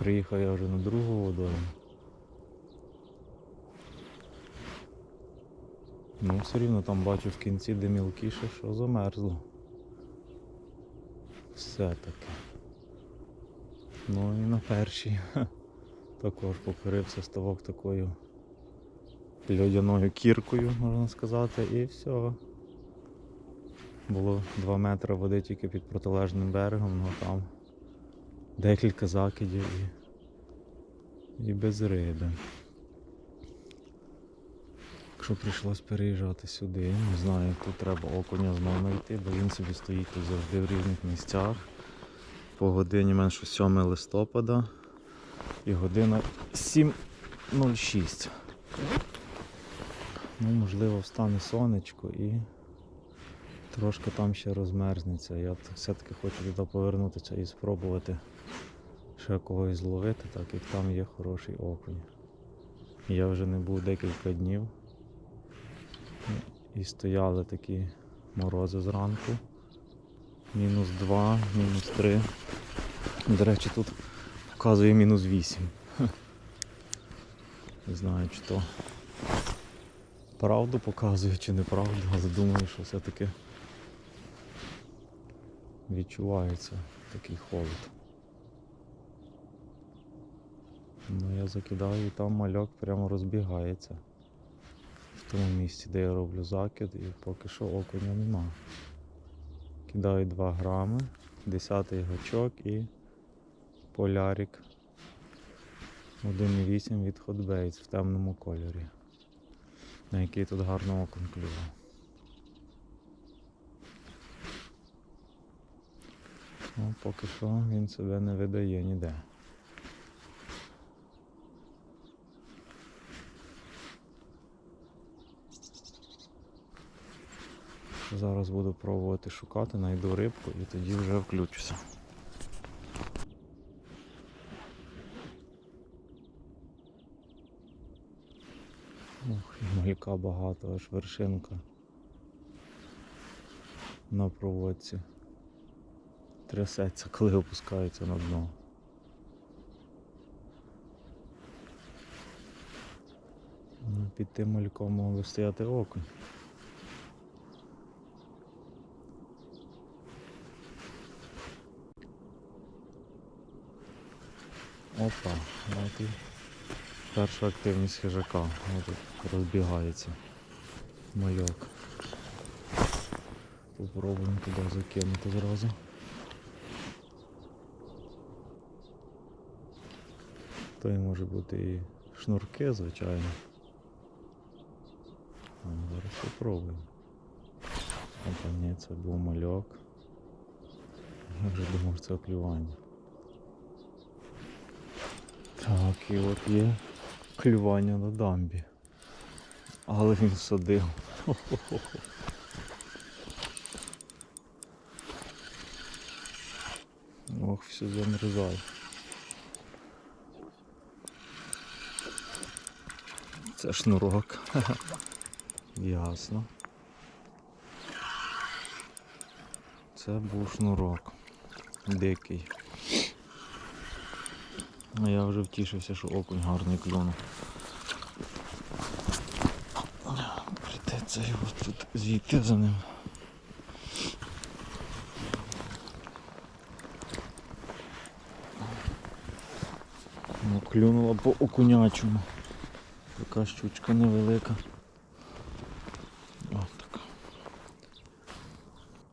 Приїхав я вже на другу водою. Ну, все рівно там бачу в кінці, де мілкіше, що замерзло. Все-таки. Ну і на першій також покорився ставок такою льодяною кіркою, можна сказати, і все. Було 2 метри води тільки під протилежним берегом, ну там декілька закидів і, і без риби. Якщо прийшлось переїжджати сюди, не знаю, тут треба окуня знову знайти, бо він собі стоїть тут завжди в різних місцях. По годині менше 7 листопада і година 7.06. Ну, можливо, встане сонечко і трошки там ще розмерзнеться. Я все-таки хочу туди повернутися і спробувати ще когось зловити, так як там є хороший окунь. Я вже не був декілька днів. І стояли такі морози зранку. Мінус 2, мінус 3. До речі, тут показує мінус 8. Не знаю, чи то правду показує, чи неправду, але думаю, що все-таки відчувається такий холод. Ну я закидаю і там мальок прямо розбігається в тому місці, де я роблю закид, і поки що окуня нема. Кидаю 2 грами, 10 гачок і полярик 1,8 від Hot Baits в темному кольорі, на який тут гарно окунь клював. Ну, поки що він себе не видає ніде. Зараз буду пробувати шукати, знайду рибку і тоді вже включуся. Ох, малька багато, аж вершинка на проводці. Трясеться, коли опускається на дно. Ну, Під тим мальком мав стояти окунь. Опа, от і перша активність хижака. Ось розбігається мальок. Попробуємо туди закинути зразу. То і може бути і шнурки, звичайно. Зараз попробуємо. Опа, ні, це був мальок. Я вже думав, це клювання. Так, і от є клювання на дамбі. Але він садив. Хо-хо-хо. Ох, все замерзає. Це шнурок. Ясно. Це був шнурок. Дикий. А я вже втішився, що окунь гарний клюнув. Прийдеться його тут зійти за ним. Ну, клюнула по окунячому. Така щучка невелика. Ось така.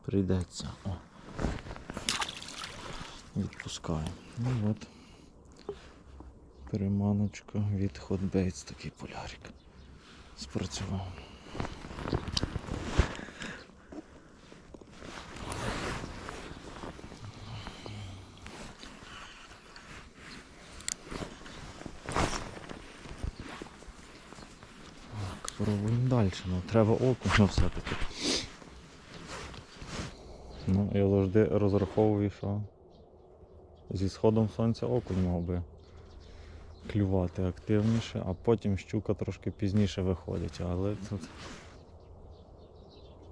Прийдеться. О. Відпускаю. Ну от. Переманочка від Hot Baits, такий полярик. Спрацював. Так, пробуємо далі. Ну, треба окуня все-таки. Ну, я завжди розраховую, що зі сходом сонця окунь мав би клювати активніше, а потім щука трошки пізніше виходить, але тут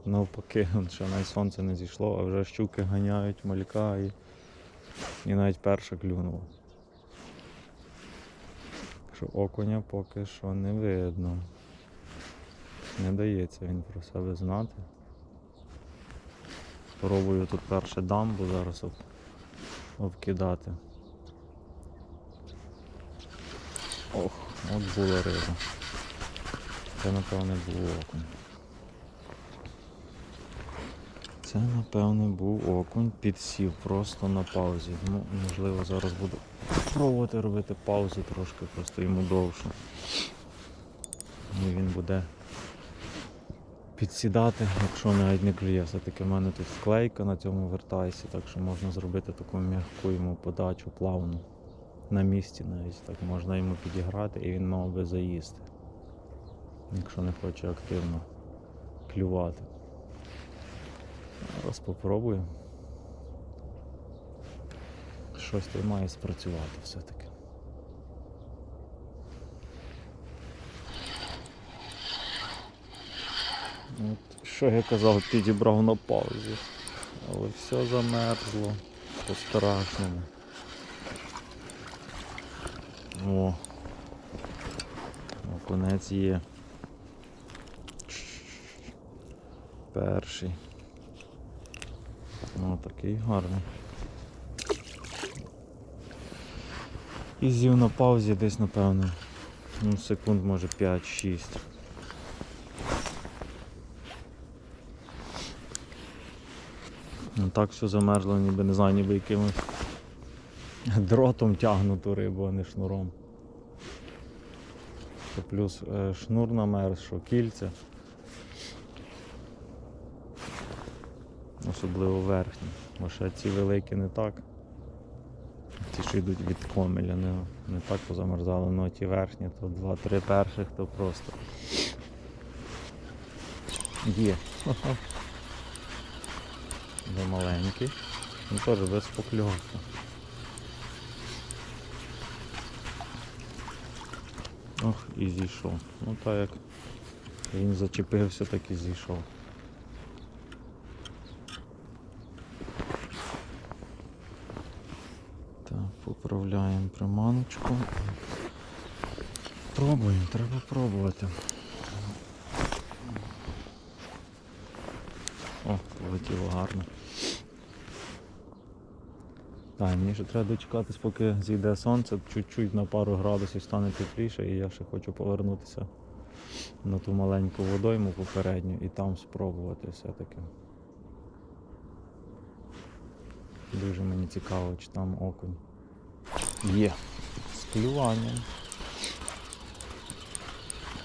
навпаки, ще навіть сонце не зійшло, а вже щуки ганяють малька і, і навіть перша клюнула. що окуня поки що не видно. Не дається він про себе знати. Спробую тут перше дамбу зараз об, обкидати. Ох, от була риба. Це напевне був окунь. Це напевне був окунь, підсів просто на паузі. Ну, можливо, зараз буду пробувати робити паузу трошки, просто йому довше. І він буде підсідати, якщо навіть не клює. Все-таки в мене тут вклейка на цьому вертайсі, так що можна зробити таку м'яку йому подачу плавну. На місці навіть так можна йому підіграти і він мав би заїсти. Якщо не хоче активно клювати. Зараз попробую. Щось тут має спрацювати все-таки. Що я казав, підібрав на паузі. Але все замерзло по-страшному. О. Окунець є. Перший. Ну такий гарний. І з'їв на паузі десь, напевно. Ну, секунд може 5-6. Так все замерзло, ніби не знаю, ніби якимось дротом тягнуту рибу, а не шнуром. Що плюс е, шнур намерз, що кільця. Особливо верхні. Бо ще ці великі не так. Ті, що йдуть від комеля, не, не так позамерзали, ну а ті верхні, то два-три перших, то просто. Є. Вже маленький. Ну теж без покльовки. Ох, і зійшов. Ну так як він зачепився, так і зійшов. Так, поправляємо приманочку. Пробуємо, треба пробувати. О, полетіло гарно. Так, мені ще треба дочекатись, поки зійде сонце, чуть-чуть на пару градусів стане тепліше і я ще хочу повернутися на ту маленьку водойму попередню і там спробувати все-таки. Дуже мені цікаво, чи там окунь. Є. З клюванням.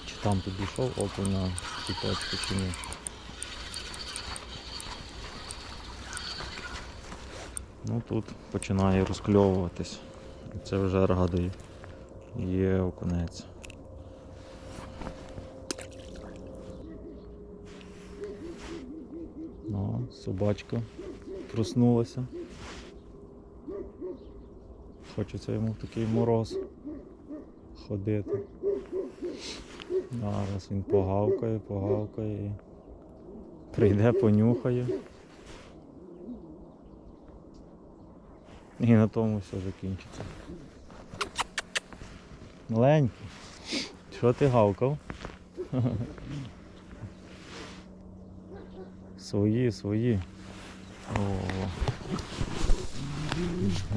Чи там підійшов окунь на цю точку чи ні. Ну тут починає розкльовуватись. Це вже радує. Є окунець. Ну, собачка проснулася. Хочеться йому в такий мороз ходити. Зараз він погавкає, погавкає прийде, понюхає. І на тому все закінчиться. Маленький. Що ти гавкав? Свої, свої.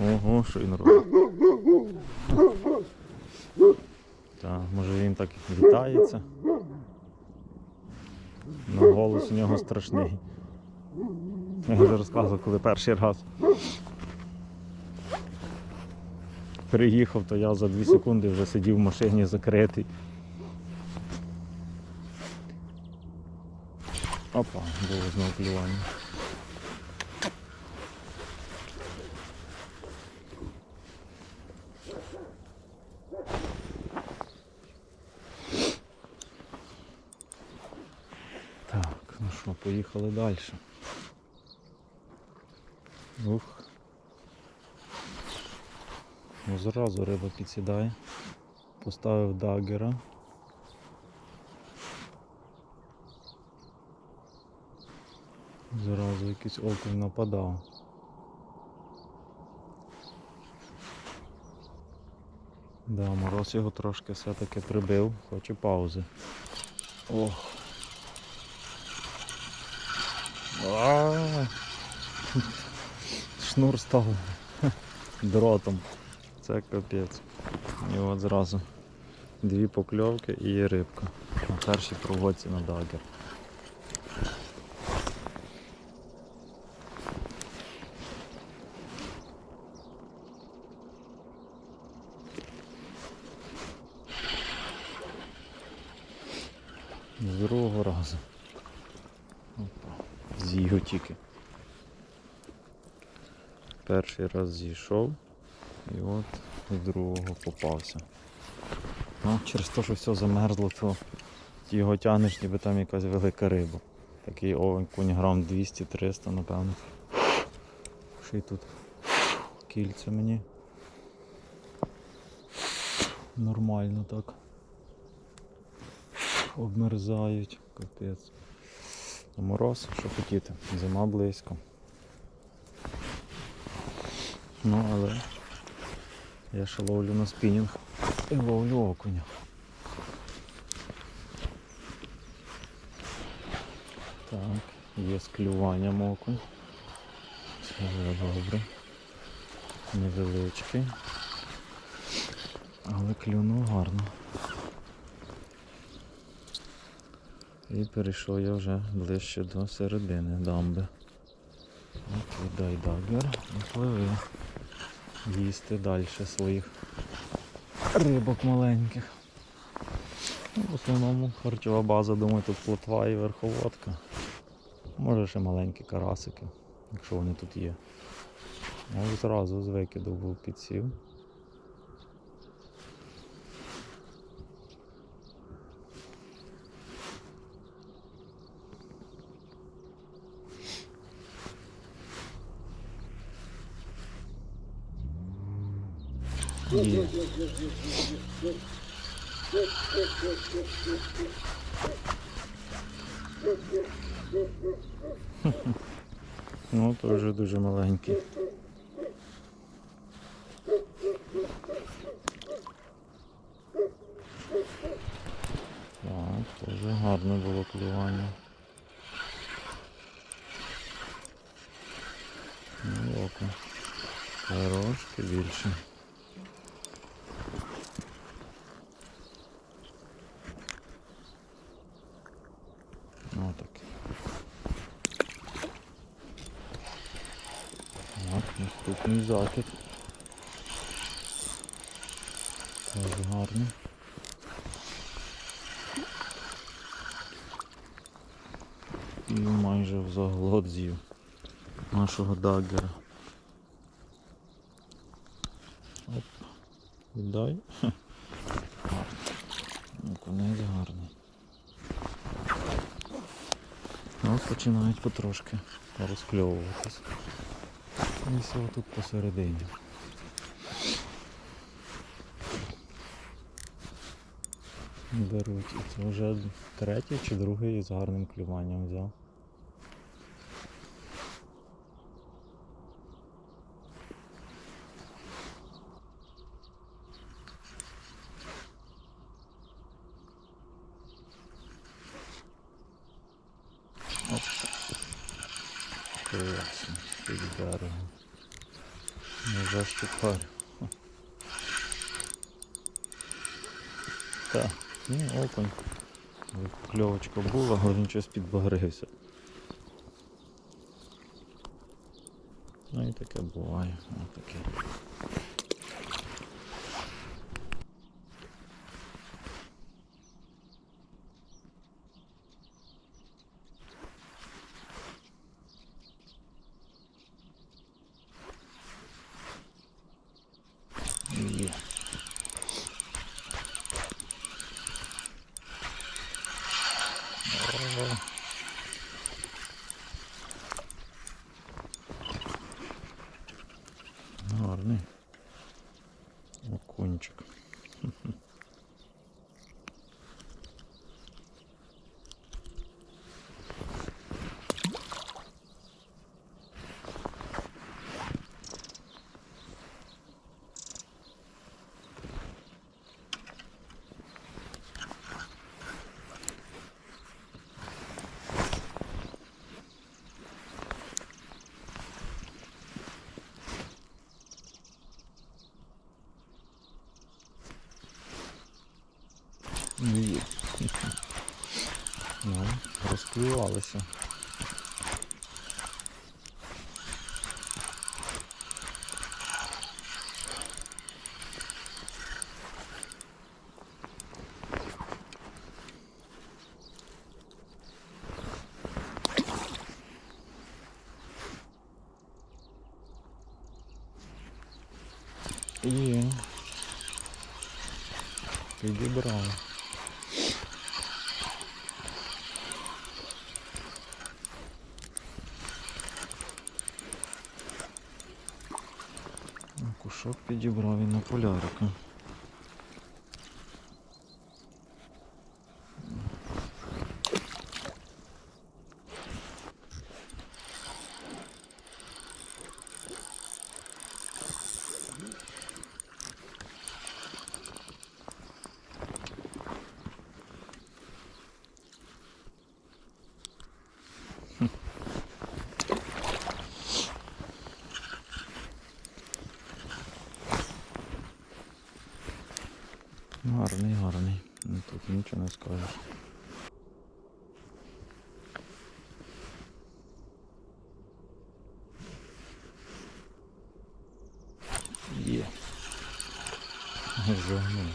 Ого, що він робить. Так, може він так вітається. На голос у нього страшний. Я вже розказував, коли перший раз приїхав, то я за 2 секунди вже сидів в машині закритий. Опа, було знову клювання. Так, ну що, поїхали далі. Ух. Ну зразу риба підсідає. Поставив дагера. Зразу якийсь окунь нападав. Да, мороз його трошки все-таки прибив, хоче паузи. Ох. А, Шнур став дротом. Це капець. І от зразу дві покльовки і рибка. На першій проводці на дагер. З другого разу. Опа. З'їв тільки. Перший раз зійшов і от з другого попався. Ну, через те, що все замерзло, то його тягнеш, ніби там якась велика риба. Такий окунь грам 200-300, напевно. Ще й тут кільце мені. Нормально так. Обмерзають, капець. Мороз, що хотіти, зима близько. Ну, але я ще ловлю на спінінг і ловлю окуня. Так, є з клюванням окунь. Це вже добре. Невеличкий. Але клюнув гарно. І перейшов я вже ближче до середини дамби. От віддай дагер і пливи їсти далі своїх рибок маленьких. Ну, в основному харчова база, думаю, тут плотва і верховодка. Може ще маленькі карасики, якщо вони тут є. Ось зразу з викиду був підсів. Є. Ну, то дуже маленький. Так, теж гарне було клювання. Ну, око. Трошки більше. Ну так. Так, наступний закид. Теж гарний. І майже в заглот з'їв нашого даггера. Оп, віддай. Ну, Конець гарний. От починають потрошки розкльовуватись. Все тут посередині. Беруть. Це вже третій чи другий з гарним клюванням взяв. Оп. Класно. Під берегом. Не защіпарю. Так, ну окунь. Кльовочка була, але він щось підбагрився. Ну і таке буває. Ну, розклювалися. Є. Підібрали. Підібрав і на полярика. Гарний, гарний. Ну, Тут нічого не скажеш. Є. Жогнув.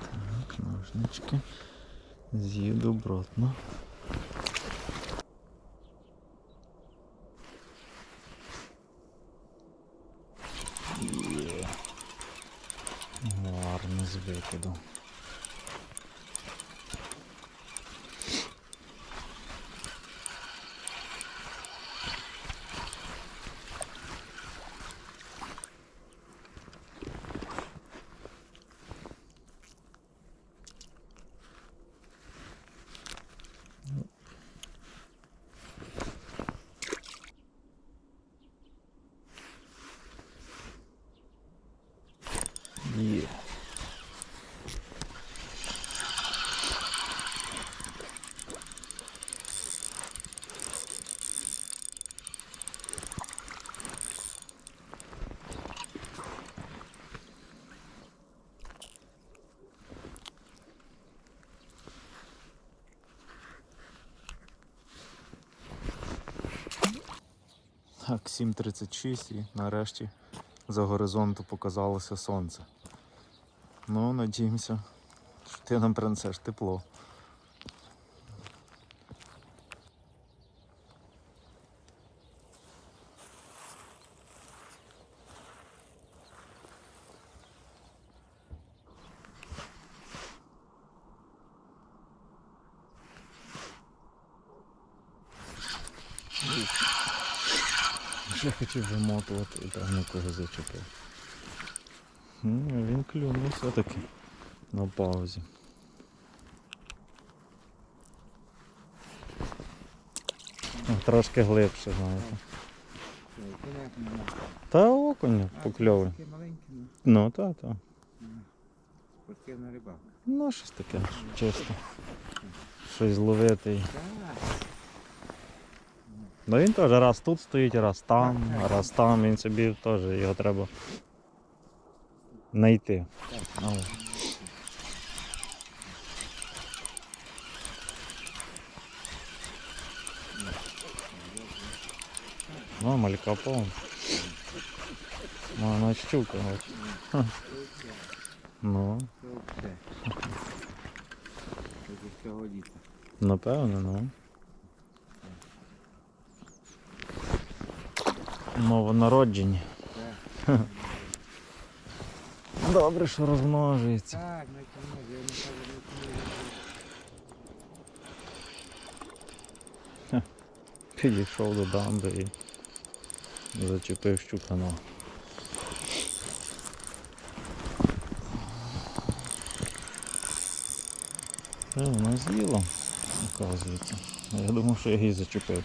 Так, ножнички. З'їду обратно. Є. Гарно з викиду. Є. Так, 7.36 і нарешті за горизонту показалося сонце. Ну, надіємося, що ти нам принесеш тепло. Вже хотів вимотувати і там нікого зачепив. Ну, він клюнув все-таки на паузі. Ну, Трошки глибше, знаєте. Та. Таке маленьке, ну, Ну, та, та. спортивна рибалка. Ну, щось таке, чисто. Щось зловити. Ну він теж раз тут стоїть, раз там, раз там, він собі теж його треба знайти. Ну, малька повна. Ну, вона щука, от. Ха. Ну, напевно, ну. Новонароджені. Добре, що розмножується. так, на кіно. Підійшов до дамби і зачепив щукана. Е, вона з'їла, оказується. Я думав, що я її зачепив.